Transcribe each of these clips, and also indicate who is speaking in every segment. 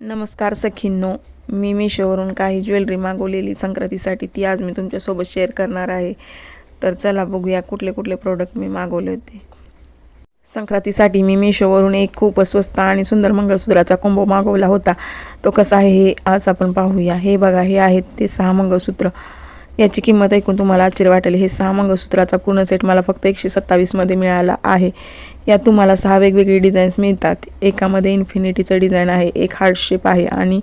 Speaker 1: नमस्कार सखींनो मी मिशोवरून काही ज्वेलरी मागवलेली संक्रांतीसाठी ती आज मी तुमच्यासोबत शेअर करणार आहे. तर चला बघूया कुठले कुठले प्रोडक्ट मी मागवले होते. संक्रांतीसाठी मी मिशोवरून एक खूप स्वस्त आणि सुंदर मंगळसूत्राचा कोंबो मागवला होता. तो कसा आहे हे आज आपण पाहूया. हे बघा हे आहेत ते सहा मंगळसूत्र. याची किंमत ऐकून तुम्हाला आश्चर्य वाटेल. हे सहा मंगळसूत्राचा पूर्ण सेट मला फक्त एकशे सत्तावीसमध्ये मिळाला आहे. यात तुम्हाला सहा वेगवेगळे डिझाईन्स मिळतात. एकामध्ये इन्फिनिटीचं डिझाईन आहे एक हार्ट शेप आहे आणि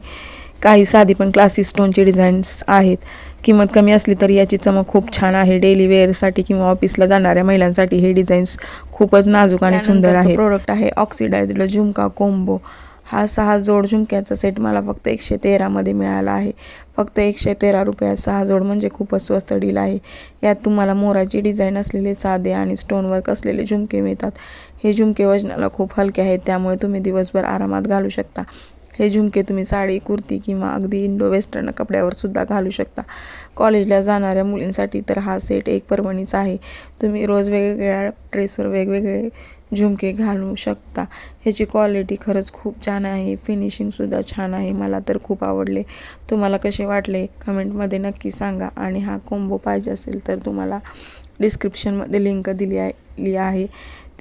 Speaker 1: काही साधी पण क्लासिक स्टोनचे डिझाईन्स आहेत. किंमत कमी असली तरी याची चमक खूप छान आहे. डेली वेअरसाठी किंवा ऑफिसला जाणाऱ्या महिलांसाठी हे डिझाईन्स खूपच नाजूक आणि सुंदर आहे प्रोडक्ट आहे ऑक्सिडाइज्ड झुमका कोंबो. हा सहा जोड झुमक्याचा सेट मला फक्त एकशे तेरामध्ये मिळाला आहे. फक्त एकशे तेरा रुपयात सहा जोड म्हणजे खूपच स्वस्त डील आहे. यात तुम्हाला मोराची डिझाईन असलेले साधे आणि स्टोनवर्क असलेले झुमके मिळतात. हे झुमके वजनाला खूप हलके आहेत त्यामुळे तुम्ही दिवसभर आरामात घालू शकता. हे झुमके तुम्ही साडी कुर्ती किंवा अगदी इंडो वेस्टर्न कपड्यावर सुद्धा घालू शकता. कॉलेजला जाणाऱ्या मुलींसाठी तर हा सेट एक पर्वणीचा आहे. तुम्ही रोज वेगवेगळ्या ड्रेसवर वेगवेगळे झुमके घालू शकता. ह्याची क्वालिटी खरंच खूप छान आहे. फिनिशिंगसुद्धा छान आहे. मला तर खूप आवडले. तुम्हाला कसे वाटले कमेंटमध्ये नक्की सांगा आणि हा कोंबो पाहिजे असेल तर तुम्हाला डिस्क्रिप्शनमध्ये लिंक दिली आहे आहे.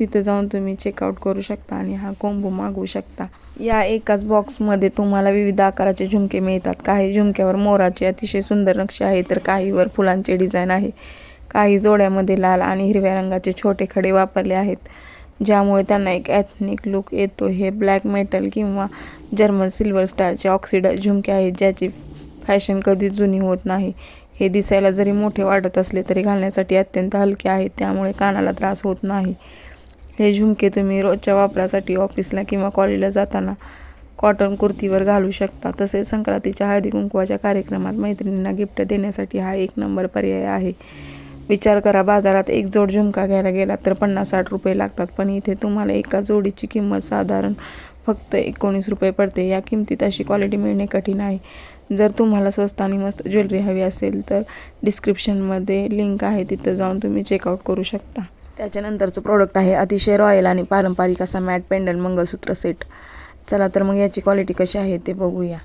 Speaker 1: तिथे जाऊन तुम्ही चेकआउट करू शकता आणि हा कोंबो मागवू शकता. या एकाच बॉक्समध्ये तुम्हाला विविध आकाराचे झुमके मिळतात. काही झुमक्यावर मोराचे अतिशय सुंदर नक्षी आहे तर काहीवर फुलांचे डिझाईन आहे. काही जोड्यामध्ये लाल आणि हिरव्या रंगाचे छोटे खडे वापरले आहेत ज्यामुळे त्यांना एक ॲथनिक लुक येतो. हे ब्लॅक मेटल किंवा जर्मन सिल्वर स्टारचे ऑक्सिडाईज झुमके आहेत ज्याची फॅशन कधीच जुनी होत नाही. हे दिसायला जरी मोठे वाटत असले तरी घालण्यासाठी अत्यंत हलके आहेत त्यामुळे कानाला त्रास होत नाही. हे झुमके तुम्ही रोजच्या वापरासाठी ऑफिसला किंवा कॉलेजला जाताना कॉटन कुर्तीवर घालू शकता. तसेच संक्रांतीच्या हळदी कुंकवाच्या कार्यक्रमात मैत्रिणींना गिफ्ट देण्यासाठी हा एक नंबर पर्याय आहे. विचार करा बाजारात एक जोड झुमका घ्यायला गेला तर पन्नास साठ रुपये लागतात पण इथे तुम्हाला एका जोडीची किंमत साधारण फक्त एकोणीस रुपये पडते. या किमतीत अशी क्वालिटी मिळणे कठीण आहे. जर तुम्हाला स्वस्त आणि मस्त ज्वेलरी हवी असेल तर डिस्क्रिप्शनमध्ये लिंक आहे तिथं जाऊन तुम्ही चेकआउट करू शकता. त्याच्यानंतरचं प्रोडक्ट आहे अतिशय रॉयल आणि पारंपरिक असा मॅट पेंडल मंगळसूत्र सेट चला तर मग याची क्वालिटी कशी आहे ते बघूया.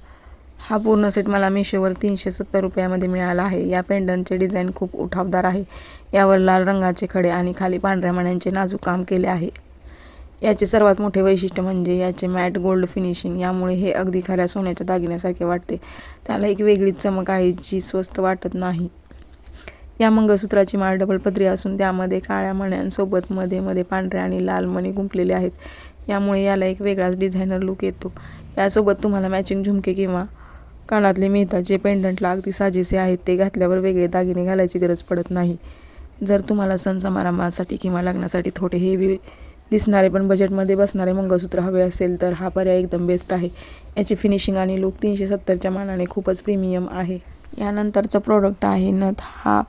Speaker 1: हा पूर्ण सेट मला मिशोवर तीनशे सत्तर रुपयामध्ये मिळाला आहे. या पेंडनचे डिझाईन खूप उठावदार आहे. यावर लाल रंगाचे खडे आणि खाली पांढऱ्या मण्यांचे नाजूक काम केले आहे. याचे सर्वात मोठे वैशिष्ट्य म्हणजे याचे मॅट गोल्ड फिनिशिंग यामुळे हे अगदी खऱ्या सोन्याच्या दागिन्यासारखे वाटते. त्याला एक वेगळीच चमक आहे जी स्वस्त वाटत नाही. या मंगळसूत्राची माळ डबल पदरी असून त्यामध्ये काळ्या मण्यांसोबत मध्ये मध्ये पांढऱ्या आणि लाल मणी गुंपलेले आहेत. यामुळे याला एक वेगळाच डिझायनर लुक येतो. यासोबत तुम्हाला मॅचिंग झुमके किंवा कानातले मिळतात जे पेंडंटला अगदी साजेसे आहेत ते घातल्यावर वेगळे दागिने घालायची गरज पडत नाही. जर तुम्हाला सण समारंभासाठी किंवा लग्नासाठी थोडे हेवी दिसणारे पण बजेटमध्ये बसणारे मंगळसूत्र हवे असेल तर हा पर्याय एकदम बेस्ट आहे. याची फिनिशिंग आणि लुक तीनशे सत्तरच्या मानाने खूपच प्रीमियम आहे. यानंतरचं प्रोडक्ट आहे नथ. हा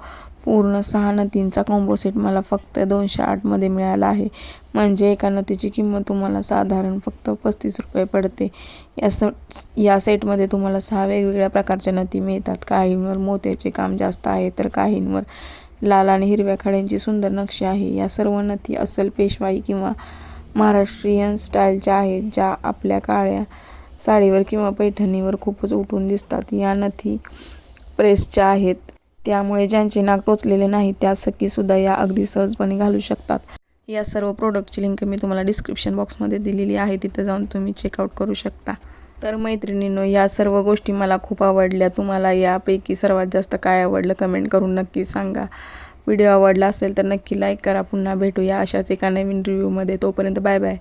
Speaker 1: पूर्ण सहा नथींचा कॉम्बो सेट मला फक्त दोनशे आठमध्ये मिळाला आहे. म्हणजे एका नथीची किंमत तुम्हाला साधारण फक्त पस्तीस रुपये पडते. या स या सेटमध्ये तुम्हाला सहा वेगवेगळ्या प्रकारच्या नथी मिळतात. काहींवर मोत्याचे काम जास्त आहे तर काहींवर लाल आणि हिरव्या खड्यांची सुंदर नक्षी आहे. या सर्व नथी अस्सल पेशवाई किंवा महाराष्ट्रीयन स्टाईलच्या आहेत ज्या आपल्या काळ्या साडीवर किंवा पैठणीवर खूपच उठून दिसतात. या नथी प्रेसच्या आहेत. त्यामुळे ज्यांचे नाक टोचलेले नाही त्या सखीसुद्धा या अगदी सहजपणे घालू शकतात. या सर्व प्रोडक्टची लिंक मी तुम्हाला डिस्क्रिप्शन बॉक्समध्ये दिलेली आहे. तिथं जाऊन तुम्ही चेकआउट करू शकता. तर मैत्रिणींनो या सर्व गोष्टी मला खूप आवडल्या. तुम्हाला यापैकी सर्वात जास्त काय आवडलं कमेंट करून नक्की सांगा. व्हिडिओ आवडला असेल तर नक्की लाईक करा. पुन्हा भेटूया अशाच एका नवीन रिव्ह्यूमध्ये तोपर्यंत बाय बाय